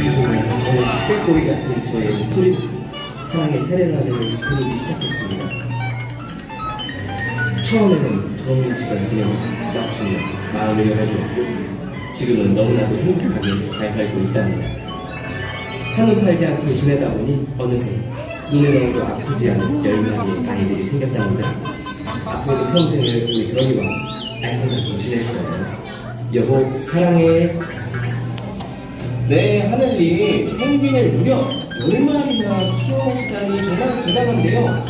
미소는 저의 꾀꼬리 같은 저의 트립 사랑의 세레나데를 부르기 시작했습니다. 처음에는 주던 그녀가 마침내 마음을 열어주었고 지금은 너무나도 행복하게 잘 살고 있답니다. 향을 팔지 않고 지내다 보니 어느새 눈에 넣어도 아프지 않은 열 마리의 아이들이 생겼답니다. 앞으로도 평생을 우리 그러기와 알콩달콩 지낼 거예요. 여보 사랑해. 네, 하늘님, 펭귄을 무려 10마리나 키워하시다니 정말 대단한데요.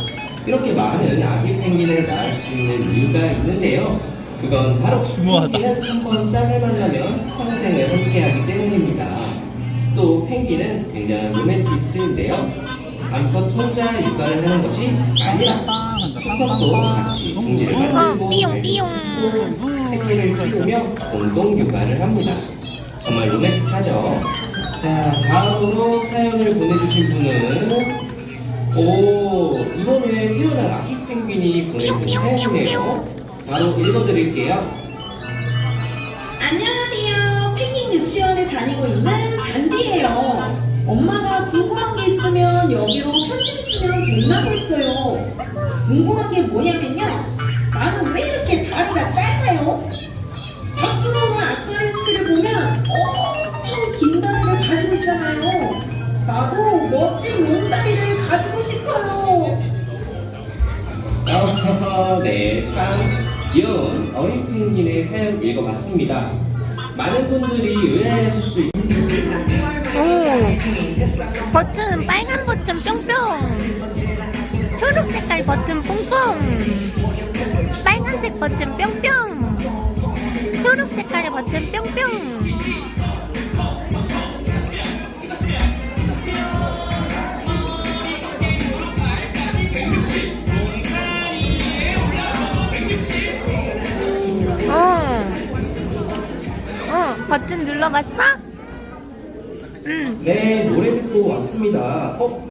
이렇게 많은 아기 펭귄을 낳을 수 있는 이유가 있는데요. 그건 바로 펭귄은 한번 짝을 만나면 평생을 함께하기 때문입니다. 또 펭귄은 굉장한 로맨티스트인데요. 암컷 혼자 육아를 하는 것이 아니라 수컷도 같이 둥지를 만들고 어, 삐용, 삐용. 또 새끼를 키우며 공동 육아를 합니다. 정말 로맨틱하죠? 자, 다음으로 사연을 보내주신 분은 오, 이번에 태어난 아기 펭귄이 보내준 사연이네요. 바로 읽어드릴게요. 안녕하세요. 펭귄 유치원에 다니고 있는 잔디예요. 엄마가 궁금한 게 있으면 여기로 편지를 쓰면 된다고 했어요. 궁금한 게 뭐냐면요. 나는 왜 이렇게 다리가 짧아 나도 멋진 롱다리를 가지고 싶어요. 아, 네, 참 귀여운 어린 펭귄의 사연 읽어봤습니다. 많은 분들이 의아해하실 수 있... 오, 버튼 빨간 버튼 뿅뿅 초록 색깔 버튼 뽕뽕 빨간색 버튼 뿅뿅 초록 색깔의 버튼 뿅뿅 어, 버튼 눌러봤어? 응. 네, 노래 듣고 왔습니다. 어?